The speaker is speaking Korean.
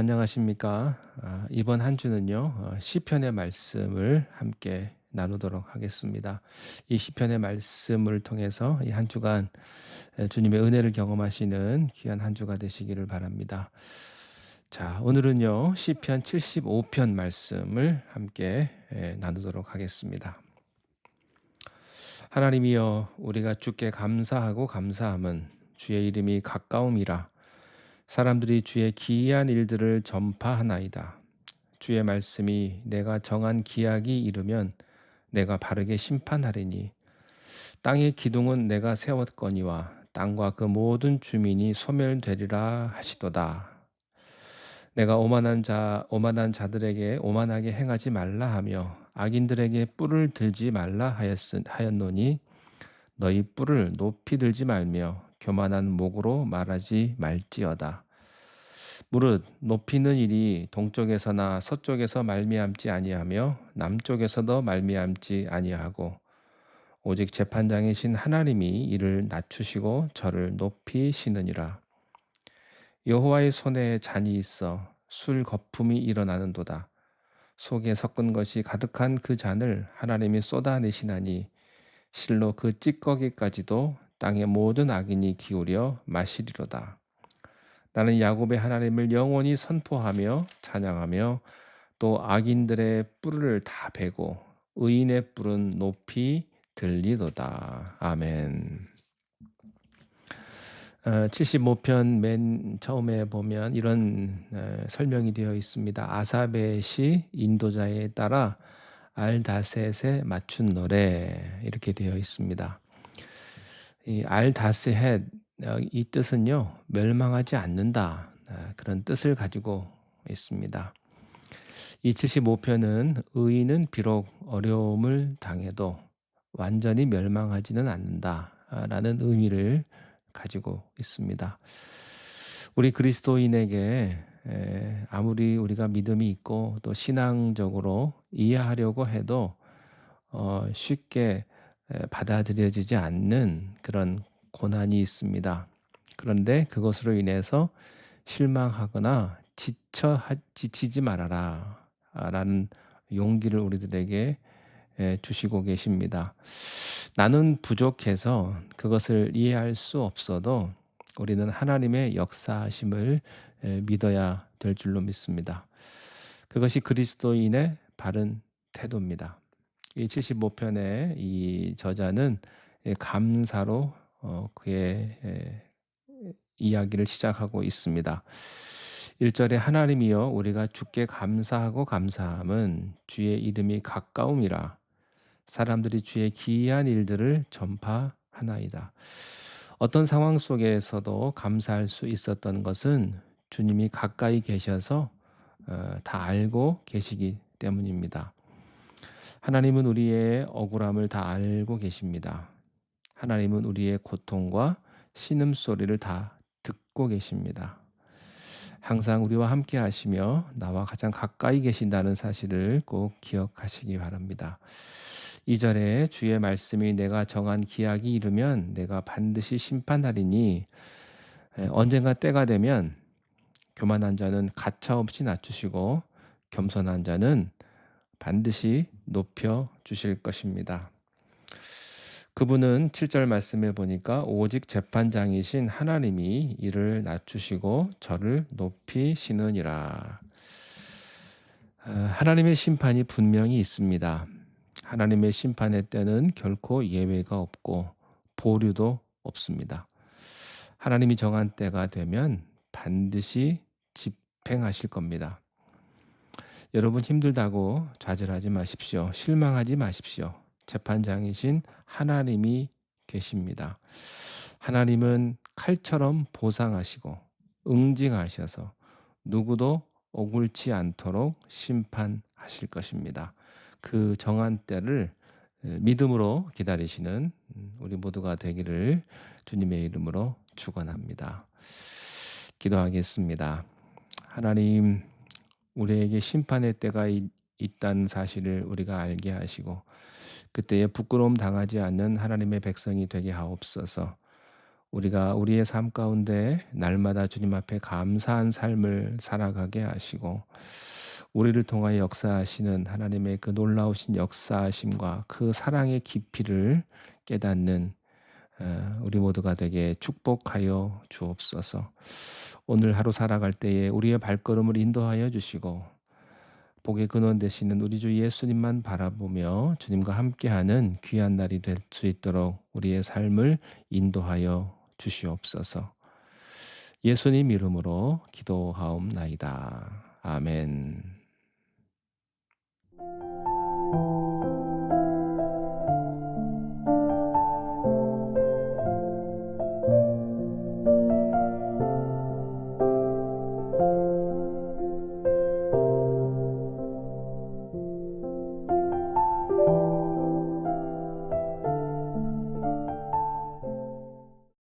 안녕하십니까? 아, 이번 한 주는요 어, 시편의 말씀을 함께 나누도록 하겠습니다. 이 시편의 말씀을 통해서 이 한 주간 주님의 은혜를 경험하시는 귀한 한 주가 되시기를 바랍니다. 자 오늘은요 시편 75편 말씀을 함께 나누도록 하겠습니다. 하나님이여 우리가 주께 감사하고 감사함은 주의 이름이 가까움이라 사람들이 주의 기이한 일들을 전파하나이다. 주의 말씀이 내가 정한 기약이 이르면 내가 바르게 심판하리니 땅의 기둥은 내가 세웠거니와 땅과 그 모든 주민이 소멸되리라 하시도다. 내가 오만한 자 오만한 자들에게 오만하게 행하지 말라 하며 악인들에게 뿔을 들지 말라 하였, 하였노니 너희 뿔을 높이 들지 말며 교만한 목으로 말하지 말지어다. 무릇 높이는 일이 동쪽에서나 서쪽에서 말미암지 아니하며 남쪽에서도 말미암지 아니하고 오직 재판장이신 하나님이 이를 낮추시고 저를 높이시느니라. 여호와의 손에 잔이 있어 술 거품이 일어나는도다. 속에 섞은 것이 가득한 그 잔을 하나님이 쏟아내시나니 실로 그 찌꺼기까지도 땅의 모든 악인이 기울여 마시리로다. 나는 야곱의 하나님을 영원히 선포하며 찬양하며 또 악인들의 뿔을 다 베고 의인의 뿔은 높이 들리도다. 아멘. 75편 어, 맨 처음에 보면 이런 어, 설명이 되어 있습니다. 아사베 시 인도자에 따라 알다셋에 맞춘 노래 이렇게 되어 있습니다. 이 알다셋 어, 이 뜻은요 멸망하지 않는다 그런 뜻을 가지고 있습니다. 이 75편은 의인은 비록 어려움을 당해도 완전히 멸망하지는 않는다라는 의미를 가지고 있습니다. 우리 그리스도인에게 아무리 우리가 믿음이 있고 또 신앙적으로 이해하려고 해도 어, 쉽게 받아들여지지 않는 그런 고난이 있습니다. 그런데 그것으로 인해서 실망하거나 지쳐 지치지 말아라 라는 용기를 우리들에게 주시고 계십니다. 나는 부족해서 그것을 이해할 수 없어도 우리는 하나님의 역사하심을 믿어야 될 줄로 믿습니다. 그것이 그리스도인의 바른 태도입니다. 이 75편의 이 저자는 감사로 어, 그의 이야기를 시작하고 있습니다. 1절에 하나님이여 우리가 주께 감사하고 감사함은 주의 이름이 가까움이라 사람들이 주의 기이한 일들을 전파하나이다. 어떤 상황 속에서도 감사할 수 있었던 것은 주님이 가까이 계셔서 어, 다 알고 계시기 때문입니다. 하나님은 우리의 억울함을 다 알고 계십니다. 하나님은 우리의 고통과 신음소리를 다 듣고 계십니다. 항상 우리와 함께 하시며 나와 가장 가까이 계신다는 사실을 꼭 기억하시기 바랍니다. 2절에 주의 말씀이 내가 정한 기약이 이르면 내가 반드시 심판하리니 언젠가 때가 되면 교만한 자는 가차없이 낮추시고 겸손한 자는 반드시 높여 주실 것입니다. 그분은 7절 말씀에 보니까 오직 재판장이신 하나님이 이를 낮추시고 저를 높이시느니라. 아, 하나님의 심판이 분명히 있습니다. 하나님의 심판의 때는 결코 예외가 없고 보류도 없습니다. 하나님이 정한 때가 되면 반드시 집행하실 겁니다. 여러분 힘들다고 좌절하지 마십시오. 실망하지 마십시오. 재판장이신 하나님이 계십니다. 하나님은 칼처럼 보상하시고 응징하셔서 누구도 억울치 않도록 심판하실 것입니다. 그 정한 때를 믿음으로 기다리시는 우리 모두가 되기를 주님의 이름으로 축원합니다. 기도하겠습니다. 하나님 우리에게 심판의 때가 있다는 사실을 우리가 알게 하시고 그때에 부끄러움 당하지 않는 하나님의 백성이 되게 하옵소서. 우리가 우리의 삶 가운데 날마다 주님 앞에 감사한 삶을 살아가게 하시고 우리를 통하여 역사하시는 하나님의 그 놀라우신 역사하심과 그 사랑의 깊이를 깨닫는 어, 우리 모두가 되게 축복하여 주옵소서. 오늘 하루 살아갈 때에 우리의 발걸음을 인도하여 주시고 복의 근원 되시는 우리 주 예수님만 바라보며 주님과 함께하는 귀한 날이 될 수 있도록 우리의 삶을 인도하여 주시옵소서. 예수님 이름으로 기도하옵나이다. 아멘.